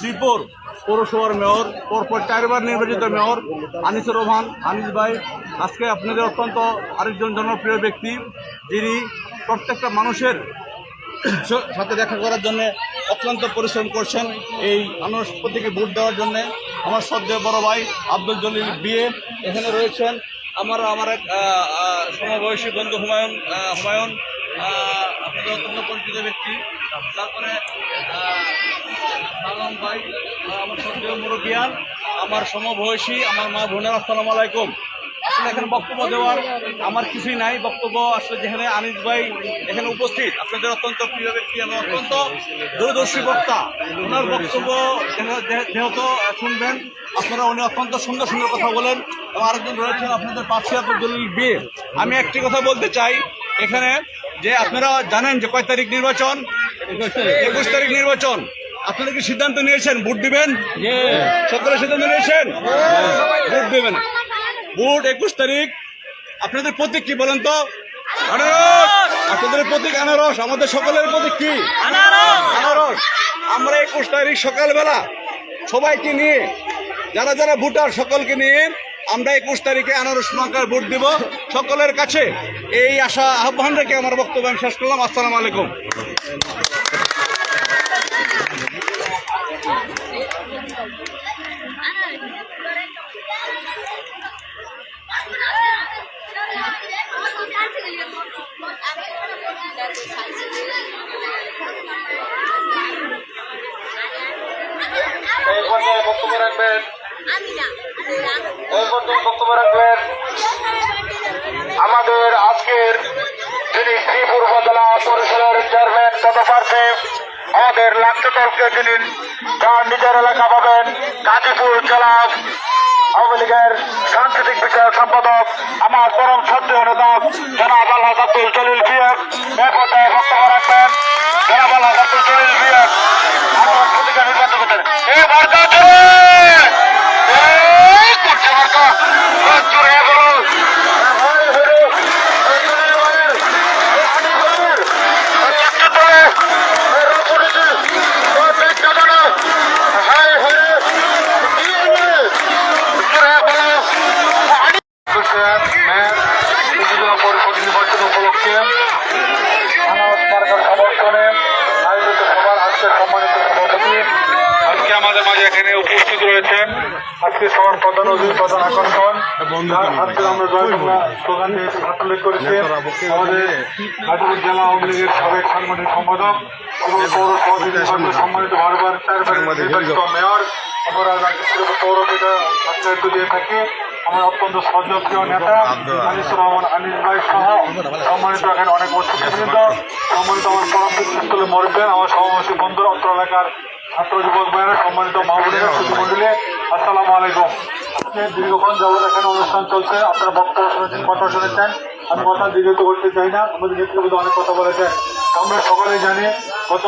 শ্রীপুর পৌরসভার মেয়র, পরপর চারবার নির্বাচিত মেয়র আনিসুর রহমান আনিস ভাই। আজকে আপনাদের অত্যন্ত আরেকজন জনপ্রিয় ব্যক্তি, যিনি প্রত্যেকটা মানুষের সাথে দেখা করার জন্য অত্যন্ত পরিশ্রম করছেন এই মানুষ প্রতীকে ভোট দেওয়ার জন্য। আমার শ্রদ্ধেয় বড় ভাই আব্দুল জলিল বিয়ে এখানে রয়েছেন। আমার আমার এক সমবয়সী বন্ধু হুমায়ুন হুমায়ুন পরিচিত ব্যক্তি। তারপরে আহ, ভাই আমার মুরব্বিয়ান আমার সমবয়সী আমার মা বোনের আসসালামু আলাইকুম। আসলে এখানে বক্তব্য দেওয়ার আমার কিছুই নাই। বক্তব্য আসলে যেখানে আনিস ভাই এখানে উপস্থিত। আপনাদের অত্যন্ত প্রিয় ব্যক্তি এবং অত্যন্ত দূরদর্শী বক্তা। ওনার বক্তব্য যেহ- যেহেতু শুনবেন। আপনারা উনি অত্যন্ত সুন্দর সুন্দর কথা বলেন। এবং আরেকজন রয়েছেন আপনাদের পাশে আব্দুল বিয়ে আমি একটি কথা বলতে চাই। এখানে যে আপনারা জানেন যে কয় তারিখ নির্বাচন? একুশ তারিখ নির্বাচন। আপনারা কি সিদ্ধান্ত নিয়েছেন? ভোট দিবেন? সকলে সিদ্ধান্ত নিয়েছেন? ভোট দিবেন। ভোট একুশ তারিখ। আপনাদের প্রতীক কি বলেন তো? আপনাদের প্রতীক আনারস। আমাদের সকলের প্রতীক কি? আনারস! আমরা একুশ তারিখ সকালবেলা সবাইকে নিয়ে, যারা যারা ভোটার সকলকে নিয়ে, আমরা একুশ তারিখে আনারস মার্কার ভোট দিব। সকলের কাছে এই আশা আহ্বান রেখে আমার বক্তব্য আমি শেষ করলাম। আসসালামু আলাইকুম। বক্তব্য রাখবেন। বক্তব্য রাখবেন। আমাদের আজকের যিনি শ্রীপুর উপজেলা পরিষদের চেয়ারম্যান তথা প্রার্থী। আমাদের লাক্ষ্য দলকে যিনি যার নিজের এলাকা পাবেন। গাজীপুর জেলা আওয়ামী লীগের সাংস্কৃতিক বিষয়ক সম্পাদক, আমার পরম সদ্য নেতা জনাব আল্লাহ আব্দুল জলিল বিয়ক এই পর্যায়ে বক্তব্য রাখবেন জনাব আল্লাহ আব্দুল জলিল বিয়ক আমার প্রতিকা নির্বাচন এই মার্কা জোরে এই করছে মার্কা জোরে বলো পরিষদ নির্বাচন উপলক্ষে আনারস মার্কার সমর্থনে আয়োজিত সভার আজকের সম্মানিত সভাপতি আজকে আমাদের মাঝে এখানে উপস্থিত রয়েছেন। আজকে সবার প্রধান অতিথি প্রধান আকর্ষণ। হাতে আমরা করেছে আমাদের গাজীপুর জেলা আওয়ামী লীগের সাবেক সাংগঠনিক সম্পাদক এবং পৌর সভাপতি সম্মানিত বারবার চারবার মেয়র আমরা দিয়ে থাকি। আমার অত্যন্ত শ্রদ্ধেয় নেতা আনিসুর রহমান আনিস ভাই সহ সম্মানিত এখানে অনেক অতিথিবৃন্দ সম্মানিত আমার পরামর্শস্থলে মরবেন আমার সমাবেশী বন্ধুরা অত্র এলাকার ছাত্র যুবক ভাইয়েরা সম্মানিত মাহবুবেরা সুধী মন্ডলী আসসালামু আলাইকুম। আজকে দীর্ঘক্ষণ যাবত এখানে অনুষ্ঠান চলছে আপনারা বক্তব্য শুনেছেন কথা শুনেছেন আমি কথা দীর্ঘিত করতে চাই না আমাদের অনেক কথা বলেছেন। আমরা সকলেই জানি গত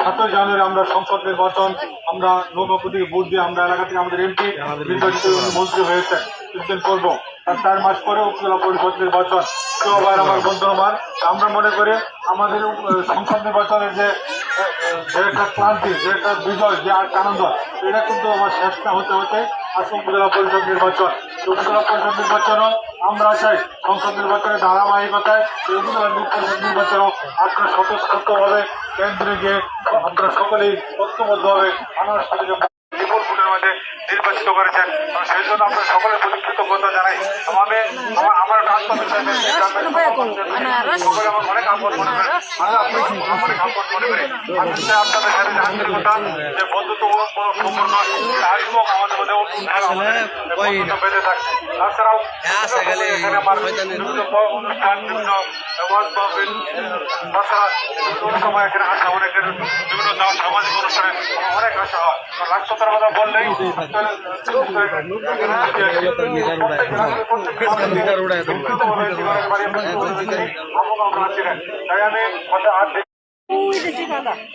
সাতই জানুয়ারি আমরা সংসদ নির্বাচন আমরা নৌকাপতি ভোট দিয়ে আমরা এলাকা থেকে আমাদের এমপি নির্বাচিত মন্ত্রী হয়েছেন কিছুদিন করব। তার চার মাস পরে উপজেলা পরিষদ নির্বাচন। আবার আমার বন্ধু আমার আমরা মনে করি আমাদের সংসদ নির্বাচনের যে যে ক্লান্তি একটা বিজয়, যে আর আনন্দ। এটা কিন্তু আমার শেষটা হতে হতে আসুন উপজেলা পরিষদ নির্বাচন। উপজেলা পরিষদ নির্বাচনও আমরা চাই, সংসদ নির্বাচনের ধারাবাহিকতায়। উপজেলা পরিষদ নির্বাচনও আপনারা স্বতঃস্ফূর্তভাবে কেন্দ্রে গিয়ে আপনারা সকলেই ঐক্যবদ্ধভাবে আনারস মধ্যে নির্বাচিত করেছেন। এবং সেই জন্য আমরা সকলের প্রতি কৃতজ্ঞতা জানাই। আমি আমার- আমার আত্মবিশ্বাস সকলে আমার অনেক আপদ মনে করে আমি আপনার- আমার অনেক আপদ মনে করি। আমি আপনাদের সাথে আন্তরিকতা যে বন্ধুত্ব সম্পর্ক। আসব আমাদের মধ্যে বন্ধুত্ব বেঁধে থাকে তাছাড়াও এখানে আমার বিভিন্ন অনুষ্ঠান বিভিন্ন ওয়ার্ড বা বিভিন্ন- তাছাড়া বিভিন্ন সময় এখানে আসা অনেকের বিভিন্ন সামাজিক অনুষ্ঠানে অনেক আসা হয়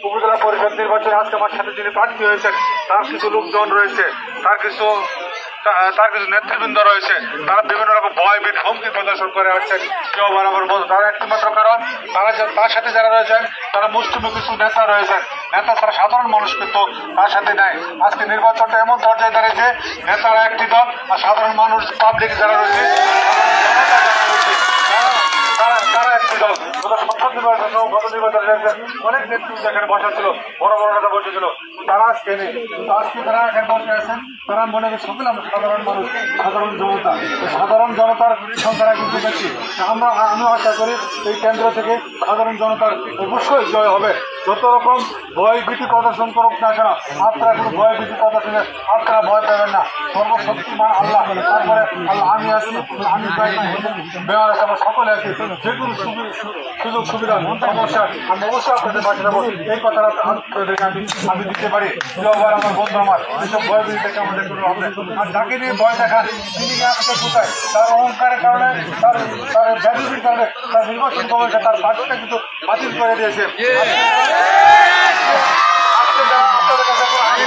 উপজেলা পরিষদ নির্বাচনে আজকে আমার সাথে যিনি প্রার্থী হয়েছেন তার কিছু লোকজন রয়েছে তার কিছু তার কিছু নেতৃবৃন্দ রয়েছে তারা বিভিন্ন রকম ভয় বিট হুমকি প্রদর্শন করে আসছেন কেউ বরাবর বলছে তারা একটিমাত্র কারণ তারা তার সাথে যারা রয়েছেন তারা মুসলিম কিছু নেতা রয়েছেন। নেতা তারা সাধারণ মানুষ কিন্তু তার সাথে নেয় আজকে নির্বাচনটা এমন পর্যায়ে দাঁড়িয়েছে নেতারা একটি দল আর সাধারণ মানুষ পাবলিক যারা রয়েছে, তারা- তারা একটি দল গত নির্বাচন অনেক নেতৃত্ব এখানে বসা ছিল। বড় বড় নেতা বসেছিল তারা আজকে নেই। আজকে তারা এখানে বসে আছেন, তারা মনে সকলে আমরা সাধারণ মানুষ, সাধারণ জনতা। সাধারণ জনতার সংখ্যারা কিন্তু দেখছি আমরা আমি আশা করি এই কেন্দ্র থেকে সাধারণ জনতার অবশ্যই জয় হবে। যত রকম ভয় ভীতি প্রদর্শন করুক না কেন, আপনারা কোনো ভয় ভীতি প্রদর্শনে আপনারা ভয় পাবেন না। সর্বশক্তিমান আল্লাহ। তারপরে আমি আছি, আমি সকলে আছি। সুযোগ সুবিধা সমস্যা আমি অবশ্যই আপনাদের পাশে এই কথাটা আমি আমি দিতে পারি। আমার বন্ধু আমার এইসব ভয় ভীতি থেকে, আমাদের কোনো হবে আর যাকে নিয়ে ভয় দেখান, তিনি আমাকে কোথায় তার অহংকারের কারণে, তার তার ব্যাধির কারণে, তার নির্বাচন কমিশন তার বাজেটটা কিন্তু বাতিল করে দিয়েছে আজকে যারা আপনাদের কাছে কোনো আইন আছে,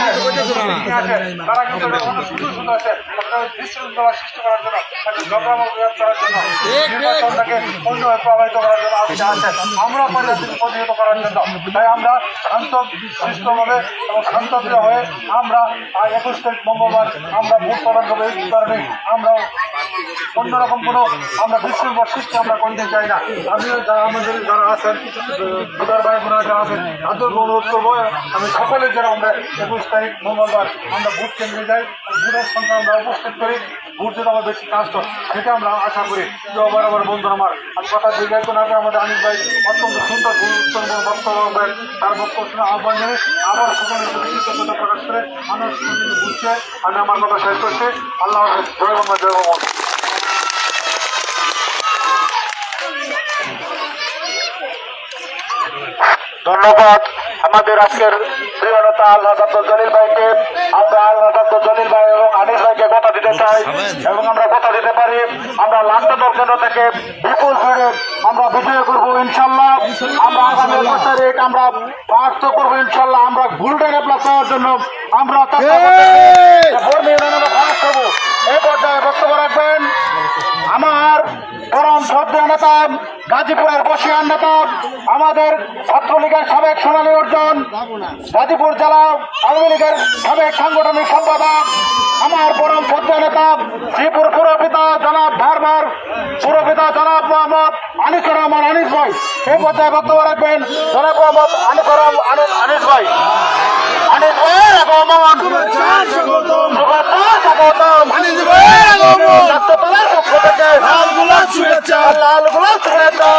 তারা কিন্তু অনেক সুন্দর সুন্দর আছে। বিশৃঙ্খলা সৃষ্টি করার জন্য একটা ঝগড়ামুখ বিরাজ করার জন্য নির্বাচনটাকে অন্যভাবে প্রভাবিত করার জন্য আপনি আছে আমরা পরিস্থিতি প্রতিহত করার জন্য। তাই আমরা শান্ত সুস্থভাবে এবং শান্তপ্রিয় হয়ে আমরা একুশ তারিখ মঙ্গলবার আমরা ভোট প্রদান করব এই কারণে আমরা অন্যরকম কোনো আমরা বিশৃঙ্খল সৃষ্টি আমরা করতে চাই না। আমি যারা আমাদের যারা আছেন ভোটার ভাই বোনেরা যারা আছেন তাদেরকে অনুরোধ করব আমি সকলের যারা আমরা একুশ তারিখ, মঙ্গলবার আমরা ভোট কেন্দ্রে যাই ভোটের সংখ্যা আমরা উপস্থিত করি ভোট যেটা আমার বেশি কাজ হয় সেটা আমরা আশা করি যে আবার আমার বন্ধু আমার। আমি কথা দীর্ঘায়িত না করে আমাদের আনিস ভাই, অত্যন্ত সুন্দর গুরুত্বপূর্ণ বক্তব্য রাখবেন তার বক্তব্য শুনে আহ্বান জানিয়ে আবার সকলের কৃতজ্ঞতা প্রকাশ করে মানুষ বুঝছে আমি আমার কথা শেষ করছি। আল্লাহ জয় বাংলা জয় বাংলা। ধন্যবাদ। আমাদের আজকের প্রিয় নেতা আল্লাহ আব্দুল জলিল ভাইকে আমরা আল্লাহ আব্দুল জলিল ভাই এবং আনিস ভাইকে কথা দিতে চাই এবং আমরা কথা দিতে পারি। আমরা দল কেন্দ্র থেকে বিপুল ভিড়ে আমরা বিজয় করব ইনশাল্লাহ আমরা আগামী একুশ তারিখ আমরা পার্থ করব ইনশাল্লাহ আমরা গোল্ডেন প্লাস পাওয়ার জন্য আমরা এই! পর্যায়ে বক্তব্য রাখবেন আমার পরম শ্রদ্ধা নেতা গাজীপুরের বসিয়ান নেতা, আমাদের ছাত্রলীগের সাবেক সোনালী অর্জন, গাজীপুর জেলা আওয়ামী লীগের সাবেক সাংগঠনিক সম্পাদক, আমার পরম শ্রদ্ধা নেতা, শ্রীপুর পুরপিতা জনাব ভারবার পুরপিতা জনাব মোহাম্মদ আনিসুর রহমান আনিস ভাই। এই পর্যায়ে বক্তব্য রাখবেন জনাব মোহাম্মদ আনিসুর রহমান আনি- আনিস ভাই। আনিস ভাইয়ের আগমন শুভেচ্ছা স্বাগতম ছাত্রদলের পক্ষ থেকে লাল গোলাপ শুভেচ্ছা। লাল গোলাপ শুভেচ্ছা।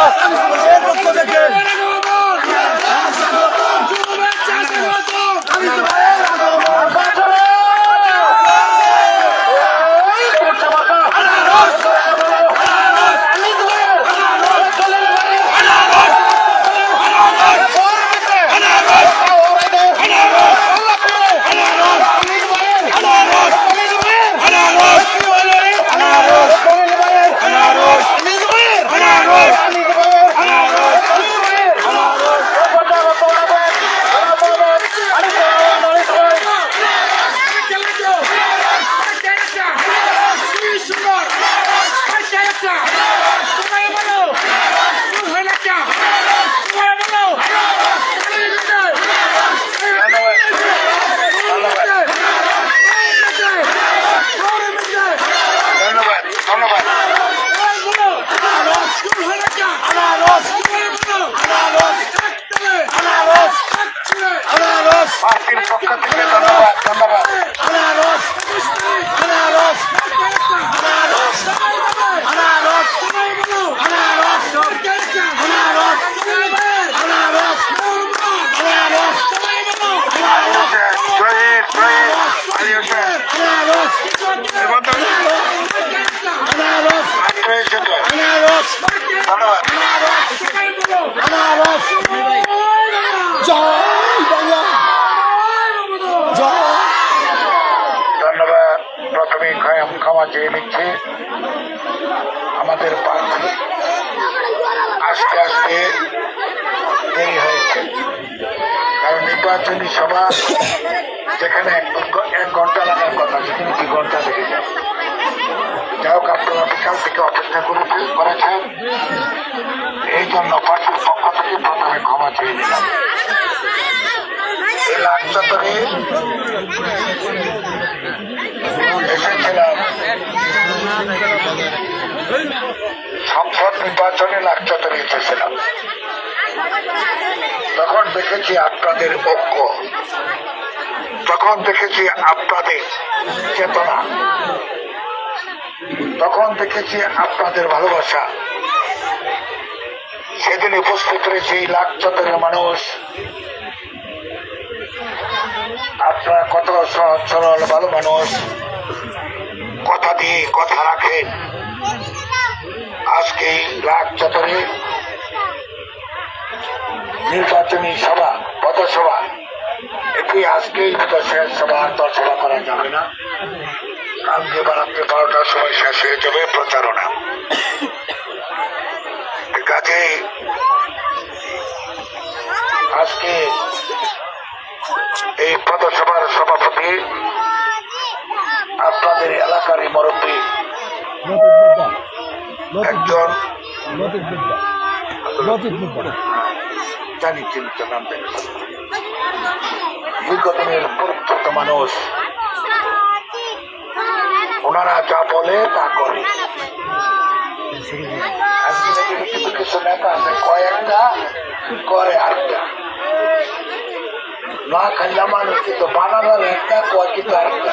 চেয়ে নিচ্ছে। আমাদের প্রার্থী আস্তে আস্তে দেরি হয়েছে। কারণ নির্বাচনী সভা যেখানে এক ঘণ্টা লাগার কথা, সেখানে দুই ঘণ্টা লেগে যায়। যাই হোক, আপনারা বিকাল থেকে অপেক্ষা করেছেন করেছেন, এই জন্য পার্টির পক্ষ থেকে প্রথমে ক্ষমা চেয়ে নিলাম। এই সংসদ নির্বাচনে চত্বরে এসেছিলাম তখন দেখেছি আপনাদের ঐক্য। তখন দেখেছি আপনাদের চেতনা। তখন দেখেছি আপনাদের ভালোবাসা। সেদিন উপস্থিত রয়েছে লাখ চত্বরের মানুষ। আপনারা কত সহজ, সরল, ভালো মানুষ। কথা দিয়ে কথা রাখেন। আজকে লাখ চত্বরে নির্বাচনী সভা, পথসভা। এটি আজকেই শেষ সভা, আর সভা করা যাবে না। কালকে বারাত্রে বারোটার সময় শেষ হয়ে যাবে প্রচারণা। কাজে আজকে এই পথসভার সভাপতি আপনাদের এলাকার মুরব্বী, একজন জানি চিন্তা নাম জানি। দীর্ঘদিনের পরিচিত মানুষ। ওনারা যা বলে, তা করে। কিছু কিছু নেতা আছে করে আরেকটা। না খাইলা মানুষ কিন্তু বানানোর একটা কয় কিন্তু আরেকটা।